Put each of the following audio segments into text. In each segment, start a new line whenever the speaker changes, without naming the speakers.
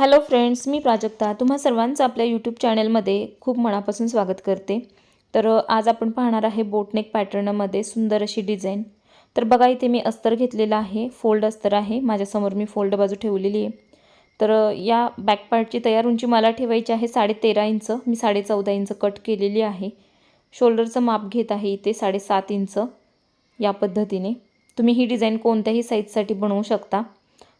Hello friends मी प्राजक्ता. तुम्हा सर्वांचं आपल्या यूट्यूब चॅनलमध्ये खूप मनापासून स्वागत करते. तर आज आपण पाहणार आहे बोटनेक पॅटर्नमध्ये सुंदर अशी डिझाईन तर बघा इथे मी अस्तर घेतलेलं आहे. फोल्ड अस्तर आहे. माझ्यासमोर मी फोल्ड बाजू ठेवलेली आहे. तर या बॅक पार्टची तयार उंची मला ठेवायची आहे साडे तेरा इंच. मी साडे चौदा इंच कट केलेली आहे. शोल्डरचं माप घेत आहे इथे साडेसात इंच या पद्धतीने. तुम्ही ही डिझाईन कोणत्याही साईजसाठी बनवू शकता.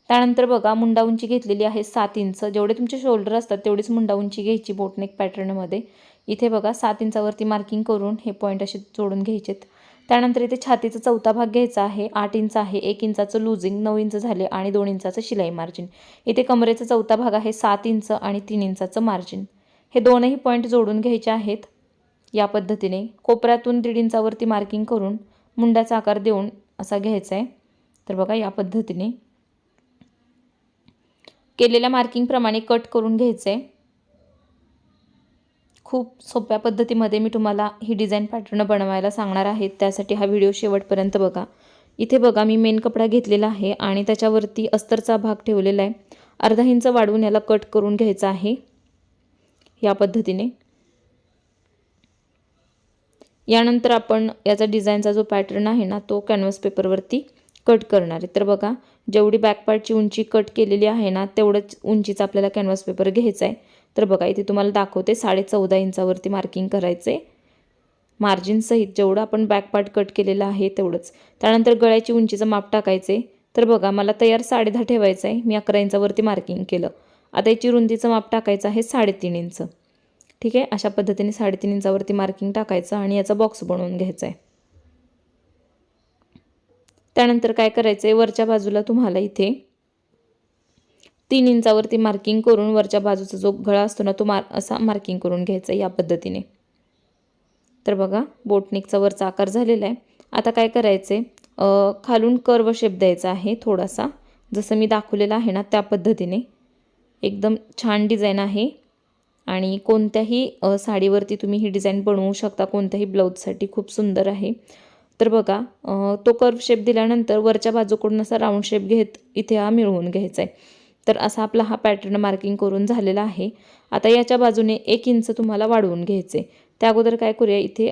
त्यानंतर बघा मुंडा उंची घेतलेली आहे सात इंच. जेवढे तुमचे शोल्डर असतात तेवढीच मुंडा उंची घ्यायची बोटनेक पॅटर्नमध्ये इथे बघा सात इंचावरती मार्किंग करून हे पॉईंट असे जोडून घ्यायचेत. त्यानंतर इथे छातीचा चौथा भाग घ्यायचा आहे. आठ इंच आहे एक इंचाचं लुझिंग नऊ इंच झाले आणि दोन इंचाचं शिलाई मार्जिन इथे कमरेचा चौथा भाग आहे सात इंच आणि तीन इंचाचं मार्जिन हे दोनही पॉईंट जोडून घ्यायचे आहेत या पद्धतीने. कोपऱ्यातून दीड इंचावरती मार्किंग करून मुंड्याचा आकार देऊन असा घ्यायचा आहे तर बघा या पद्धतीने केलेल्या मार्किंगप्रमाणे कट करून घ्यायचं आहे खूप सोप्या पद्धतीमध्ये मी तुम्हाला ही डिझाईन पॅटर्न बनवायला सांगणार आहे. त्यासाठी हा व्हिडिओ शेवटपर्यंत बघा. इथे बघा मी मेन कपडा घेतलेला आहे आणि त्याच्यावरती अस्तरचा भाग ठेवलेला आहे. अर्धा इंच वाढवून याला कट करून घ्यायचा आहे. या पद्धतीने. यानंतर आपण याचा डिझाईनचा जो पॅटर्न आहे ना तो कॅनव्हास पेपरवरती कट करणार आहे. तर बघा जेवढी बॅकपार्टची उंची कट केलेली आहे ना तेवढंच उंचीचा आपल्याला कॅनव्हास पेपर घ्यायचा आहे. तर बघा इथे तुम्हाला दाखवते साडे चौदा इंचावरती मार्किंग करायचं आहे मार्जिनसहित जेवढं आपण बॅकपार्ट कट केलेलं आहे तेवढंच. त्यानंतर गळ्याची उंचीचं माप टाकायचं आहे तर बघा मला तयार साडे दहा ठेवायचं आहे. मी अकरा इंचावरती मार्किंग केलं. आता याची रुंदीचं माप टाकायचं आहे साडेतीन इंच. ठीक आहे? अशा पद्धतीने साडेतीन इंचावरती मार्किंग टाकायचं आणि याचा बॉक्स बनवून घ्यायचा आहे. त्यानंतर काय करायचं आहे वरच्या बाजूला तुम्हाला इथे तीन इंचावरती मार्किंग करून वरच्या बाजूचा जो गळा असतो ना तो मार असा मार्किंग करून घ्यायचा या पद्धतीने. तर बघा बोटनिकचा वरचा आकार झालेला आहे. आता काय करायचं आहे खालून कर्व शेप द्यायचा आहे थोडासा. जसं मी दाखवलेला आहे ना त्या पद्धतीने. एकदम छान डिझाईन आहे. आणि कोणत्याही साडीवरती तुम्ही ही डिझाईन बनवू शकता. कोणत्याही ब्लाऊजसाठी खूप सुंदर आहे. तर बघा तो कर्व शेप दिल्यानंतर वरच्या बाजूकडून असा राऊंड शेप घेत इथे हा मिळवून घ्यायचा आहे तर असा आपला हा पॅटर्न मार्किंग करून झालेला आहे. आता याच्या बाजूने एक इंच तुम्हाला वाढवून घ्यायचे त्या अगोदर काय करूया इथे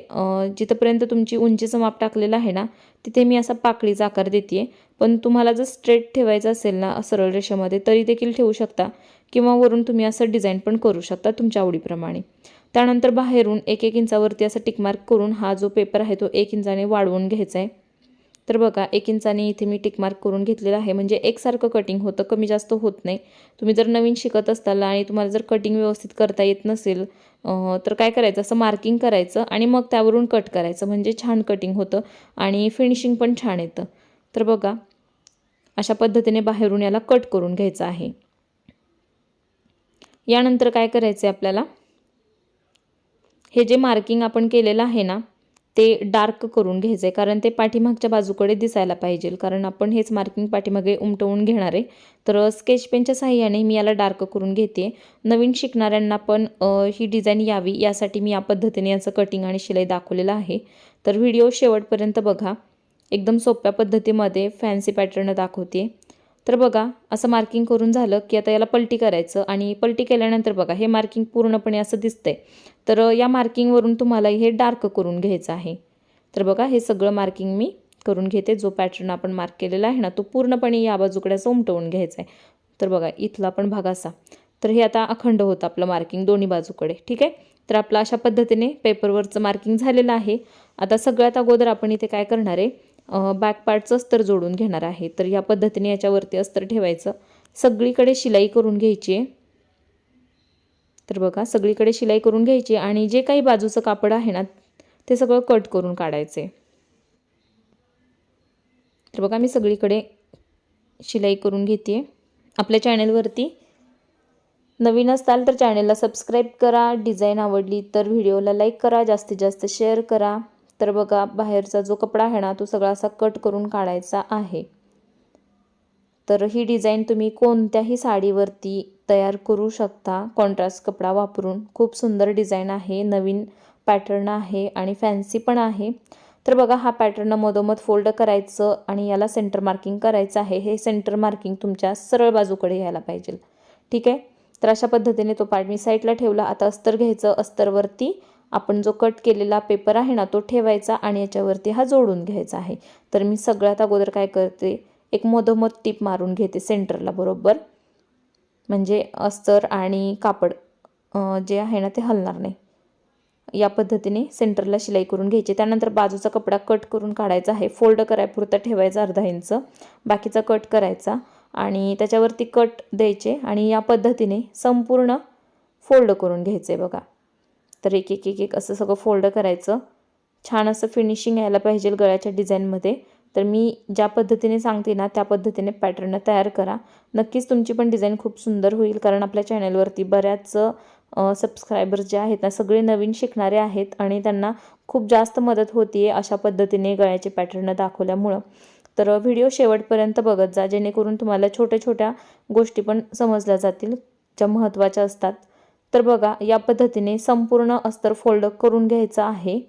जिथंपर्यंत तुमची उंचीचं माप टाकलेलं आहे ना तिथे मी असा पाकळीचा आकार देते पण तुम्हाला जर स्ट्रेट ठेवायचं असेल ना सरळ रेषेमध्ये तरी देखील ठेवू शकता. किंवा वरून तुम्ही असं डिझाईन पण करू शकता तुमच्या आवडीप्रमाणे. त्यानंतर बाहेरून एक एक इंचावरती असं टिकमार्क करून हा जो पेपर आहे तो एक इंचाने वाढवून घ्यायचा आहे तर बघा एक इंचाने इथे मी टिकमार्क करून घेतलेला आहे. म्हणजे एकसारखं कटिंग होतं कमी जास्त होत नाही. तुम्ही जर नवीन शिकत असताल आणि तुम्हाला जर कटिंग व्यवस्थित करता येत नसेल तर काय करायचं? असं मार्किंग करायचं आणि मग त्यावरून कट करायचं. म्हणजे छान कटिंग होतं आणि फिनिशिंग पण छान येतं. तर बघा अशा पद्धतीने बाहेरून याला कट करून घ्यायचं आहे. यानंतर काय करायचं आहे आपल्याला? हे जे मार्किंग आपण केलेलं आहे ना ते डार्क करून घ्यायचं आहे कारण ते पाठीमागच्या बाजूकडे दिसायला पाहिजे. कारण आपण हेच मार्किंग पाठीमागे उमटवून घेणार आहे. तर स्केच पेनच्या साह्याने मी याला डार्क करून घेते. नवीन शिकणाऱ्यांना पण ही डिझाईन यावी. यासाठी मी या पद्धतीने याचं कटिंग आणि शिलाई दाखवलेलं आहे. तर व्हिडिओ शेवटपर्यंत बघा. एकदम सोप्या पद्धतीमध्ये फॅन्सी पॅटर्न दाखवते. तर बघा असं मार्किंग करून झालं की आता याला पलटी करायचं आणि पलटी केल्यानंतर बघा हे मार्किंग पूर्णपणे असं दिसतंय. तर या मार्किंगवरून तुम्हाला हे डार्क करून घ्यायचं आहे. तर बघा हे सगळं मार्किंग मी करून घेते. जो पॅटर्न आपण मार्क केलेला आहे ना तो पूर्णपणे या बाजूकडे उमटवून घ्यायचा आहे. तर बघा इथला पण भाग असा. तर हे आता अखंड होतं आपलं मार्किंग दोन्ही बाजूकडे ठीक आहे? तर आपलं अशा पद्धतीने पेपरवरचं मार्किंग झालेलं आहे. आता सगळ्यात अगोदर आपण इथे काय करणार आहे? बॅक पार्टचं अस्तर जोडून घेणार आहे. तर या पद्धतीने याच्यावरती अस्तर ठेवायचं. सगळीकडे शिलाई करून घ्यायची. आहे तर बघा सगळीकडे शिलाई करून घ्यायची आणि जे काही बाजूचं कापड आहे ना ते सगळं कट करून काढायचे. तर बघा मी सगळीकडे शिलाई करून घेते. आपल्या चॅनेलवरती नवीन असताल तर चॅनेलला सबस्क्राईब करा. डिझाईन आवडली तर व्हिडिओला लाईक करा. जास्तीत जास्त शेअर करा. तर बघा बाहेरचा जो कपडा आहे ना तो सगळा असा कट करून काढायचा आहे. तर ही डिझाईन तुम्ही कोणत्याही साडीवरती तयार करू शकता. कॉन्ट्रास्ट कपडा वापरून. खूप सुंदर डिझाईन आहे. नवीन पॅटर्न आहे आणि फॅन्सी पण आहे. तर बघा हा पॅटर्न मधोमध फोल्ड करायचं आणि याला सेंटर मार्किंग करायचं आहे. हे सेंटर मार्किंग तुमच्या सरळ बाजूकडे यायला पाहिजे. ठीक आहे? तर अशा पद्धतीने तो पार्ट मी साईडला ठेवला. आता अस्तर घ्यायचं. अस्तरवरती आपण जो कट केलेला पेपर आहे ना तो ठेवायचा आणि याच्यावरती हा जोडून घ्यायचा आहे. तर मी सगळ्यात अगोदर काय करते एक मधोमध टीप मारून घेते सेंटरला बरोबर? म्हणजे अस्तर आणि कापड जे आहे ना ते हलणार नाही. या पद्धतीने सेंटरला शिलाई करून घ्यायची. त्यानंतर बाजूचा कपडा कट करून काढायचा आहे. फोल्ड करायपुरता ठेवायचा अर्धा इंच. बाकीचा कट करायचा आणि त्याच्यावरती कट द्यायचे आणि या पद्धतीने संपूर्ण फोल्ड करून घ्यायचे बघा. तर एक एक एक एक असं सगळं फोल्ड करायचं. छान असं फिनिशिंग यायला पाहिजे गळ्याच्या डिझाईनमध्ये तर मी ज्या पद्धतीने सांगते ना त्या पद्धतीने पॅटर्न तयार करा. नक्कीच तुमची पण डिझाईन खूप सुंदर होईल कारण आपल्या चॅनलवरती बऱ्याच सबस्क्रायबर्स जे आहेत ना सगळे नवीन शिकणारे आहेत आणि त्यांना खूप जास्त मदत होती आहे अशा पद्धतीने गळ्याचे पॅटर्न दाखवल्यामुळं. तर व्हिडिओ शेवटपर्यंत बघत जा जेणेकरून तुम्हाला छोट्या छोट्या गोष्टी पण समजल्या जातील ज्या महत्त्वाच्या असतात. तर बघा या पद्धतीने संपूर्ण अस्तर फोल्ड करून घ्यायचं आहे.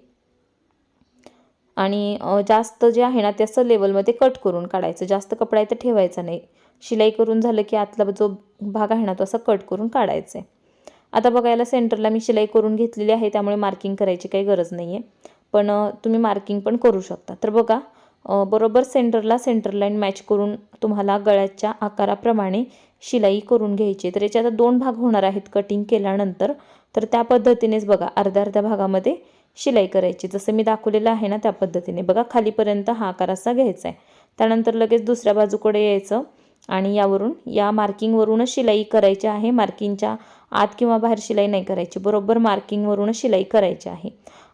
आणि जास्त जे आहे ना ते असं लेवलमध्ये कट करून काढायचं. जास्त कपडा इथं ठेवायचा नाही. शिलाई करून झालं की आतला जो भाग आहे ना तो असा कट करून काढायचा आहे आता बघायला सेंटरला मी शिलाई करून घेतलेली आहे त्यामुळे मार्किंग करायची काही गरज नाही आहे पण तुम्ही मार्किंग पण करू शकता. तर बघा बरोबर सेंटरला सेंटर लाईन मॅच करून तुम्हाला गळ्याच्या आकाराप्रमाणे शिलाई करून घ्यायची तर याचे आता दोन भाग होणार आहेत कटिंग केल्यानंतर. तर त्या पद्धतीनेच बघा अर्ध्या अर्ध्या भागामध्ये शिलाई करायची. जसं मी दाखवलेलं आहे ना त्या पद्धतीने. बघा खालीपर्यंत हा आकार असा घ्यायचा आहे. त्यानंतर लगेच दुसऱ्या बाजूकडे यायचं आणि यावरून या मार्किंगवरूनच शिलाई करायची आहे. मार्किंगच्या आत किंवा बाहेर शिलाई नाही करायची. बरोबर मार्किंगवरूनच शिलाई करायची आहे.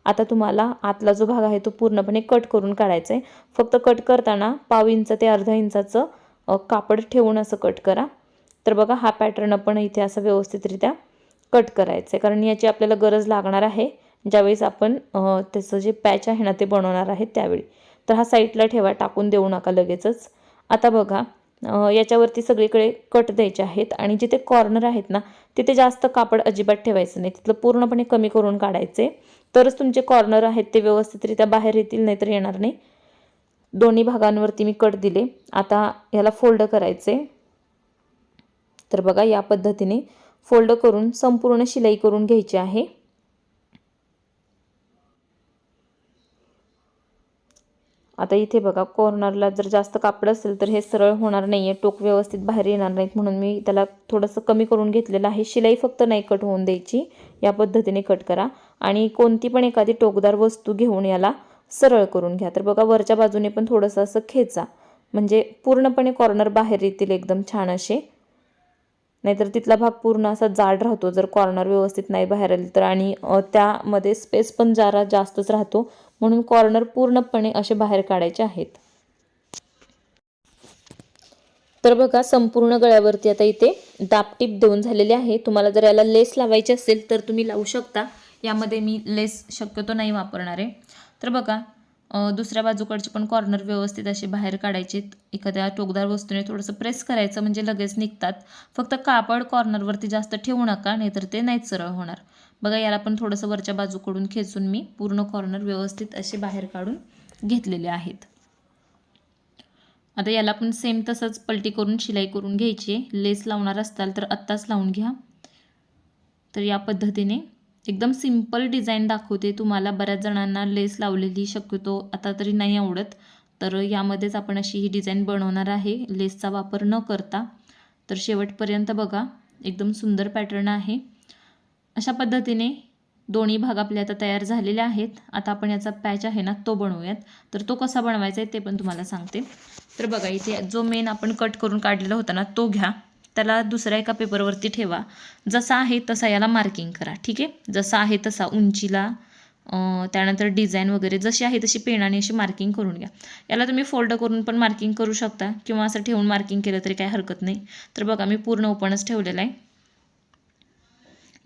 आता तुम्हाला आतला जो भाग आहे तो पूर्णपणे कट करून काढायचा आहे. फक्त कट करताना पाव इंच ते अर्धा इंचाचं कापड ठेवून असं कट करा. तर बघा हा पॅटर्न आपण इथे असं व्यवस्थितरित्या कट करायचं आहे. कारण याची आपल्याला गरज लागणार आहे. ज्यावेळेस आपण त्याचं जे पॅच आहे ना ते बनवणार आहे त्यावेळी. तर हा साईडला ठेवा टाकून देऊ नका लगेचच. आता बघा याच्यावरती सगळीकडे कट द्यायचे आहेत. आणि जिथे कॉर्नर आहेत ना तिथे जास्त कापड अजिबात ठेवायचं नाही. तिथलं पूर्णपणे कमी करून काढायचे. तरच तुमचे कॉर्नर आहेत ते व्यवस्थितरित्या बाहेर येतील नाहीतर येणार नाही. दोन्ही भागांवरती मी कट दिले. आता याला फोल्ड करायचे. तर बघा या पद्धतीने फोल्ड करून संपूर्ण शिलाई करून घ्यायची आहे. आता इथे बघा कॉर्नरला जर जास्त कापड असेल तर हे सरळ होणार नाही आहे टोक व्यवस्थित बाहेर येणार नाहीत म्हणून मी त्याला थोडंसं कमी करून घेतलेलं आहे. शिलाई फक्त नाही कट होऊन द्यायची या पद्धतीने कट करा. आणि कोणती पण एखादी टोकदार वस्तू घेऊन याला सरळ करून घ्या. तर बघा वरच्या बाजूने पण थोडंसं असं खेचा. म्हणजे पूर्णपणे कॉर्नर बाहेर येतील एकदम छान असे. नाहीतर तिथला भाग पूर्ण असा जाड राहतो जर कॉर्नर व्यवस्थित नाही बाहेर आले तर. आणि त्यामध्ये स्पेस पण जरा जास्तच राहतो. म्हणून कॉर्नर पूर्णपणे असे बाहेर काढायचे आहेत. तर बघा संपूर्ण गळ्यावरती आता इथे दापटीप देऊन झालेले आहे. तुम्हाला जर याला लेस लावायची असेल तर तुम्ही लावू शकता. यामध्ये मी लेस शक्यतो नाही वापरणार आहे. तर बघा दुसऱ्या बाजूकडचे पण कॉर्नर व्यवस्थित असे बाहेर काढायचे. एखाद्या टोकदार वस्तूने थोडंसं प्रेस करायचं म्हणजे लगेच निघतात. फक्त कापड कॉर्नरवरती जास्त ठेवू नका नाहीतर ते नाहीच सरळ होणार. बघा याला पण थोडंसं वरच्या बाजूकडून खेचून मी पूर्ण कॉर्नर व्यवस्थित असे बाहेर काढून घेतलेले आहेत. आता याला पण सेम तसंच पलटी करून शिलाई करून घ्यायची लेस लावणार असताल तर आत्ताच लावून घ्या. तर या पद्धतीने एकदम सिंपल डिझाईन दाखवते. तुम्हाला बऱ्याच जणांना लेस लावलेली शक्यतो आता तरी नाही आवडत. तर यामध्येच आपण अशी ही डिझाईन बनवणार आहे. लेसचा वापर न करता. तर शेवटपर्यंत बघा एकदम सुंदर पॅटर्न आहे. अशा पद्धतीने दोन्ही भाग आपले आता तयार झालेले आहेत. आता आपण याचा पॅच आहे ना तो बनवूयात. तर तो कसा बनवायचा आहे ते पण तुम्हाला सांगते. तर बघा इथे जो मेन आपण कट करून काढलेला होता ना तो घ्या. त्याला दुसऱ्या एका पेपरवरती ठेवा. जसा आहे तसा याला मार्किंग करा ठीक आहे? जसा आहे तसा उंचीला त्यानंतर डिझाईन वगैरे जशी आहे तशी पेनाने अशी मार्किंग करून घ्या. याला तुम्ही फोल्ड करून पण मार्किंग करू शकता किंवा असं ठेवून मार्किंग केलं तरी काही हरकत नाही. तर बघा मी पूर्ण ओपनच ठेवलेलं आहे.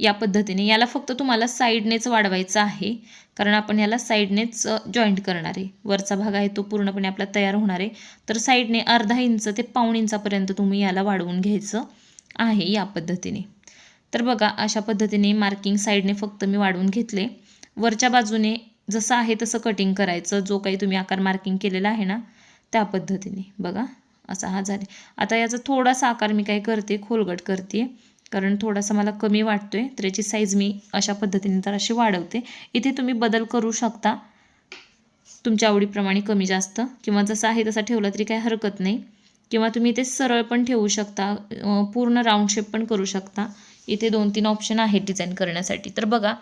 या पद्धतीने. याला फक्त तुम्हाला साईडनेच वाढवायचं आहे. कारण आपण याला साईडनेच जॉईंट करणार आहे. वरचा भाग आहे तो पूर्णपणे आपला तयार होणार आहे. तर साईडने अर्धा इंच ते पाऊण इंचापर्यंत तुम्ही याला वाढवून घ्यायचं आहे या पद्धतीने. तर बघा अशा पद्धतीने मार्किंग साईडने फक्त मी वाढवून घेतले. वरच्या बाजूने जसं आहे तसं कटिंग करायचं. जो काही तुम्ही आकार मार्किंग केलेला आहे ना त्या पद्धतीने. बघा असा हा झाले. आता याचा थोडासा आकार मी काय करते? खोलगट करते. कारण थोडासा मला कमी वाटतो आहे तर याची साईज मी अशा पद्धतीने तर अशी वाढवते. इथे तुम्ही बदल करू शकता. तुमच्या आवडीप्रमाणे कमी जास्त. किंवा जसं आहे तसा ठेवला तरी काही हरकत नाही. किंवा तुम्ही इथे सरळ पण ठेवू शकता. पूर्ण राऊंड शेप पण करू शकता. इथे दोन तीन ऑप्शन आहेत डिझाईन करण्यासाठी. तर बघा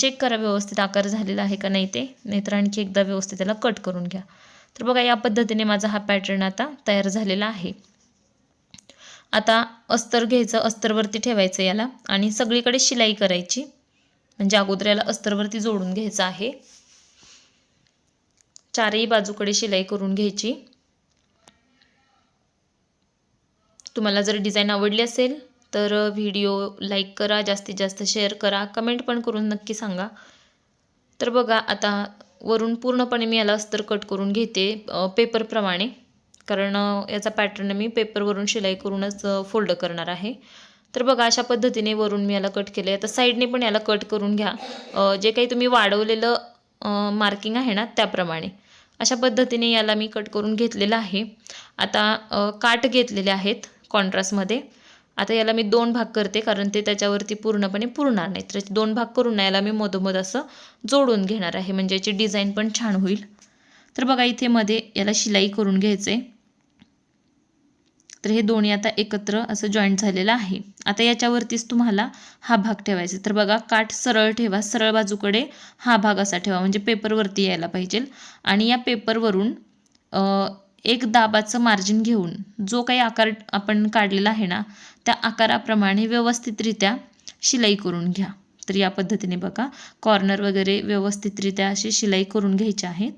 चेक करा व्यवस्थित आकार झालेला आहे का नाही ते. नाहीतर आणखी एकदा व्यवस्थित त्याला कट करून घ्या. तर बघा या पद्धतीने माझा हा पॅटर्न आता तयार झालेला आहे. आता अस्तर घ्यायचं अस्तरवरती ठेवायचं याला आणि सगळीकडे शिलाई करायची. म्हणजे अगोदर याला अस्तरवरती जोडून घ्यायचं आहे. चारही बाजूकडे शिलाई करून घ्यायची. तुम्हाला जर डिझाईन आवडली असेल तर व्हिडिओ लाईक करा जास्तीत जास्त शेअर करा कमेंट पण करून नक्की सांगा. तर बघा आता वरून पूर्णपणे मी याला अस्तर कट करून घेते पेपरप्रमाणे कारण याचा पॅटर्न मी पेपरवरून शिलाई करूनच फोल्ड करणार आहे. तर बघा अशा पद्धतीने वरून मी याला कट केले आहे आता साईडने पण याला कट करून घ्या. जे काही तुम्ही वाढवलेलं मार्किंग आहे ना त्याप्रमाणे. अशा पद्धतीने याला मी कट करून घेतलेलं आहे. आता काट घेतलेले आहेत कॉन्ट्रास्टमध्ये आता याला मी दोन भाग करते कारण ते त्याच्यावरती पूर्णपणे पुरणार नाही तर याचे दोन भाग करून ना याला मी मधोमध असं जोडून घेणार आहे. म्हणजे याची डिझाईन पण छान होईल. तर बघा इथे मध्ये याला शिलाई करून घ्यायचं आहे तर हे दोन्ही आता एकत्र असं जॉईंट झालेलं आहे. आता याच्यावरतीच तुम्हाला हा भाग ठेवायचा तर बघा काठ सरळ ठेवा. सरळ बाजूकडे हा भाग असा ठेवा. म्हणजे पेपरवरती यायला पाहिजे. आणि या पेपरवरून एक दाबाचं मार्जिन घेऊन जो काही आकार आपण काढलेला आहे ना त्या आकाराप्रमाणे व्यवस्थितरित्या शिलाई करून घ्या. तर या पद्धतीने बघा कॉर्नर वगैरे व्यवस्थितरित्या अशी शिलाई करून घ्यायची आहेत.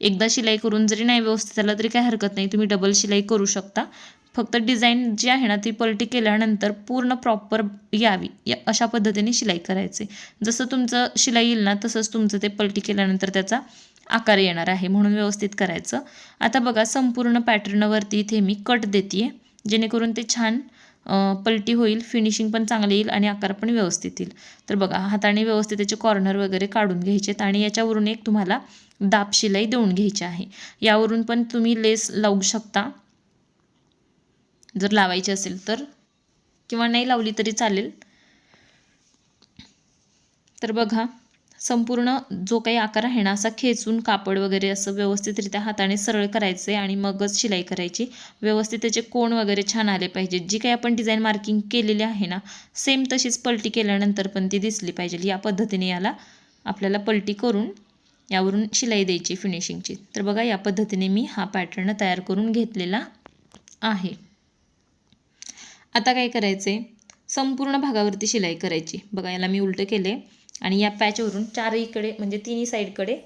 एकदा शिलाई करून जरी नाही व्यवस्थित झालं तरी काही हरकत नाही. तुम्ही डबल शिलाई करू शकता. फक्त डिझाईन जी आहे ना ती पलटी केल्यानंतर पूर्ण प्रॉपर यावी या अशा पद्धतीने शिलाई करायचे. जसं तुमचं शिलाई येईल ना तसंच तुमचं ते पलटी केल्यानंतर त्याचा आकार येणार आहे म्हणून व्यवस्थित करायचं. आता बघा संपूर्ण पॅटर्नवरती इथे मी कट देते जेणेकरून ते छान पलटी होईल फिनिशिंग पण चांगले येईल आणि आकार पण व्यवस्थित येईल. तर बघा हाताने व्यवस्थित त्याचे कॉर्नर वगैरे काढून घ्यायचेत आणि याच्यावरून एक तुम्हाला दाब शिलाई देऊन घ्यायची आहे. यावरून पण तुम्ही लेस लावू शकता. जर लावायची असेल तर किंवा नाही लावली तरी चालेल. तर बघा संपूर्ण जो काही आकार आहे ना असा खेचून कापड वगैरे असं व्यवस्थितरित्या हाताने सरळ करायचे आणि मगच शिलाई करायची. व्यवस्थित त्याचे कोण वगैरे छान आले पाहिजेत जी काही आपण डिझाईन मार्किंग केलेली आहे ना सेम तशीच पलटी केल्यानंतर पण ती दिसली पाहिजे. या पद्धतीने याला आपल्याला पलटी करून यावरून शिलाई द्यायची फिनिशिंगची तर बघा या पद्धतीने मी हा पॅटर्न तयार करून घेतलेला आहे. आता काय करायचे संपूर्ण भागावरती शिलाई करायची. बघा याला मी उलटं केले आणि या पॅचवरून चारहीकडे म्हणजे तिन्ही साईडकडे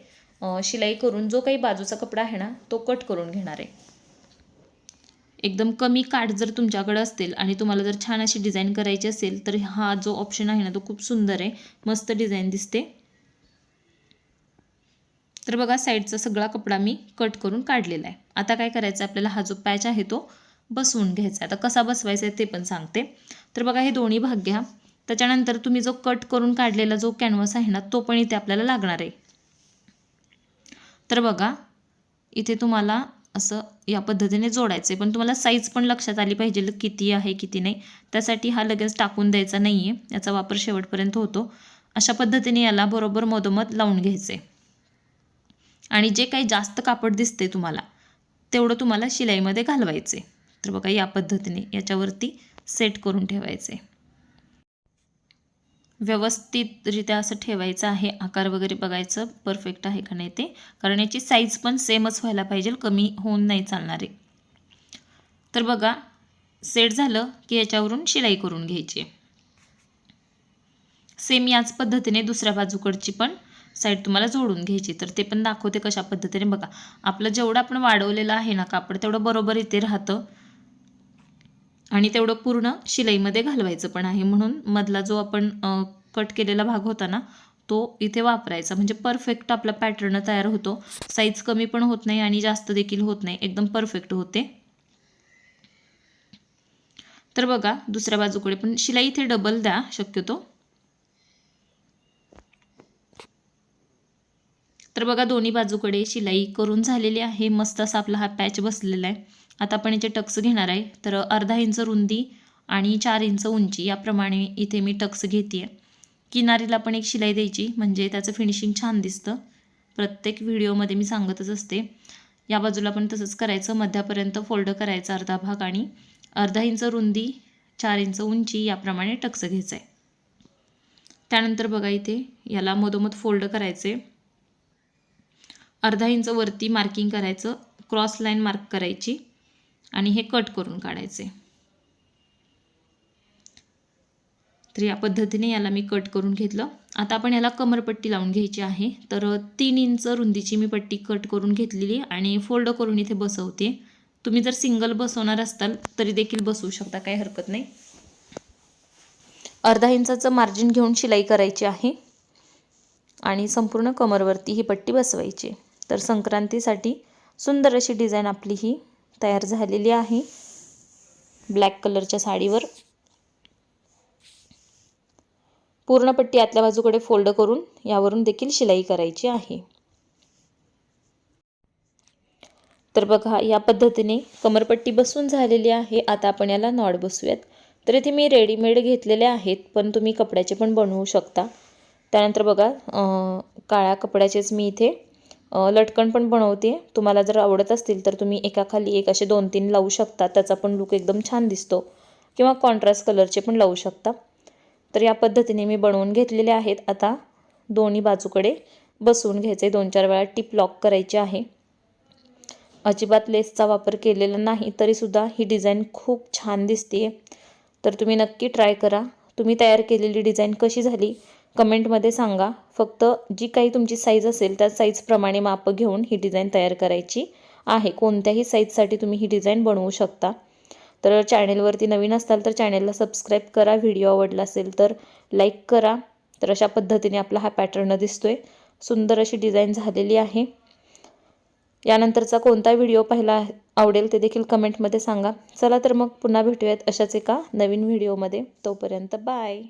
शिलाई करून जो काही बाजूचा कपडा आहे ना तो कट करून घेणार आहे. एकदम कमी काठ जर तुमच्याकडे असतील आणि तुम्हाला जर छान अशी डिझाईन करायची असेल तर हा जो ऑप्शन आहे ना तो खूप सुंदर आहे. मस्त डिझाईन दिसते. तर बघा साईडचा सगळा कपडा मी कट करून काढलेला आहे. आता काय करायचं आपल्याला हा जो पॅच आहे तो बसवून घ्यायचा. आहे आता कसा बसवायचा आहे ते पण सांगते. तर बघा हे दोन्ही भाग घ्या. त्याच्यानंतर तुम्ही जो कट करून काढलेला जो कॅनव्हास आहे ना तो पण इथे आपल्याला लागणार आहे. तर बघा इथे तुम्हाला असं या पद्धतीने जोडायचं आहे. पण तुम्हाला साईज पण लक्षात आली पाहिजे किती आहे किती नाही. त्यासाठी हा लगेच टाकून द्यायचा नाही आहे याचा वापर शेवटपर्यंत होतो. अशा पद्धतीने याला बरोबर मधोमध लावून घ्यायचे आणि जे काही जास्त कापड दिसते तुम्हाला तेवढं तुम्हाला शिलाईमध्ये घालवायचे तर बघा या पद्धतीने याच्यावरती सेट करून ठेवायचे. व्यवस्थितरित्या असं ठेवायचं आहे. आकार वगैरे बघायचं परफेक्ट आहे का नाही ते. कारण याची साईज पण सेमच व्हायला पाहिजे कमी होऊन नाही चालणार आहे. तर बघा सेट झालं की याच्यावरून शिलाई करून घ्यायची. सेम याच पद्धतीने दुसऱ्या बाजूकडची पण साईड तुम्हाला जोडून घ्यायची. तर ते पण दाखवते कशा पद्धतीने. बघा आपलं जेवढं आपण वाढवलेलं आहे ना कापड तेवढं बरोबर इथे राहतं. आणि तेवढं पूर्ण शिलाईमध्ये घालवायचं पण आहे. म्हणून मधला जो आपण कट केलेला भाग होता ना तो इथे वापरायचा. म्हणजे परफेक्ट आपला पॅटर्न तयार होतो. साईज कमी पण होत नाही आणि जास्त देखील होत नाही. एकदम परफेक्ट होते. तर बघा दुसऱ्या बाजूकडे पण शिलाई इथे डबल द्या शक्यतो. तर बघा दोन्ही बाजूकडे शिलाई करून झालेली आहे. मस्त असा आपला हा पॅच बसलेला आहे. आता आपण याचे टक्स घेणार आहे. तर अर्धा इंच रुंदी आणि चार इंच उंची याप्रमाणे इथे मी टक्स घेते आहे किनारीला पण एक शिलाई द्यायची म्हणजे त्याचं फिनिशिंग छान दिसतं. प्रत्येक व्हिडिओमध्ये मी सांगतच असते. या बाजूला पण तसंच करायचं. मध्यापर्यंत फोल्ड करायचा अर्धा भाग आणि अर्धा इंच रुंदी चार इंच उंची याप्रमाणे टक्स घ्यायचं आहे त्यानंतर बघा इथे याला मधोमध फोल्ड करायचे अर्धा इंच वरती मार्किंग करायचं. क्रॉस लाईन मार्क करायची. आणि हे कट करून काढायचे. तर या पद्धतीने याला मी कट करून घेतलं. आता आपण याला कमरपट्टी लावून घ्यायची आहे. तर तीन इंच रुंदीची मी पट्टी कट करून घेतलेली आणि फोल्ड करून इथे बसवते. तुम्ही जर सिंगल बसवणार असताल तरी देखील बसवू शकता काही हरकत नाही. अर्धा इंचाचं मार्जिन घेऊन शिलाई करायची आहे. आणि संपूर्ण कमरवरती ही पट्टी बसवायची. तर संक्रांतीसाठी सुंदर अशी डिझाईन आपली ही तयार झालेली आहे. ब्लॅक कलरच्या साडीवर. पूर्ण पट्टी आतल्या बाजूकडे फोल्ड करून यावरून देखील शिलाई करायची आहे. तर बघा या पद्धतीने कमरपट्टी बसून झालेली आहे. आता आपण याला नॉड बसूयात तर इथे मी रेडीमेड घेतलेले आहेत पण तुम्ही कपड्याचे पण बनवू शकता. त्यानंतर बघा काळ्या कपड्याचेच मी इथे लटकन पण बनवते. तुम्हाला जर आवडत असतील तर तुम्ही एकाखाली एक असे दोन तीन लावू शकता. त्याचा पण लुक एकदम छान दिसतो. किंवा कॉन्ट्रास्ट कलरचे पण लावू शकता. तर या पद्धतीने मी बनवून घेतलेले आहेत. आता दोन्ही बाजूकडे बसवून घ्यायचे. दोन चार वेळा टिप लॉक करायची आहे. अजिबात लेसचा वापर केलेला नाही. तरीसुद्धा ही डिझाईन खूप छान दिसते तर तुम्ही नक्की ट्राय करा. तुम्ही तयार केलेली डिझाईन कशी झाली? कमेंटमध्ये सांगा. फक्त जी काही तुमची साईज असेल त्या साईजप्रमाणे मापं घेऊन ही डिझाईन तयार करायची आहे. कोणत्याही साईजसाठी तुम्ही ही डिझाईन बनवू शकता. तर चॅनेलवरती नवीन असाल तर चॅनेलला सबस्क्राईब करा. व्हिडिओ आवडला असेल तर लाईक करा. तर अशा पद्धतीने आपला हा पॅटर्न दिसतोय. सुंदर अशी डिझाईन झालेली आहे. यानंतरचा कोणता व्हिडिओ पाहायला आवडेल ते देखील कमेंटमध्ये सांगा. चला तर मग पुन्हा भेटूयात अशाच एका नवीन व्हिडिओमध्ये तोपर्यंत बाय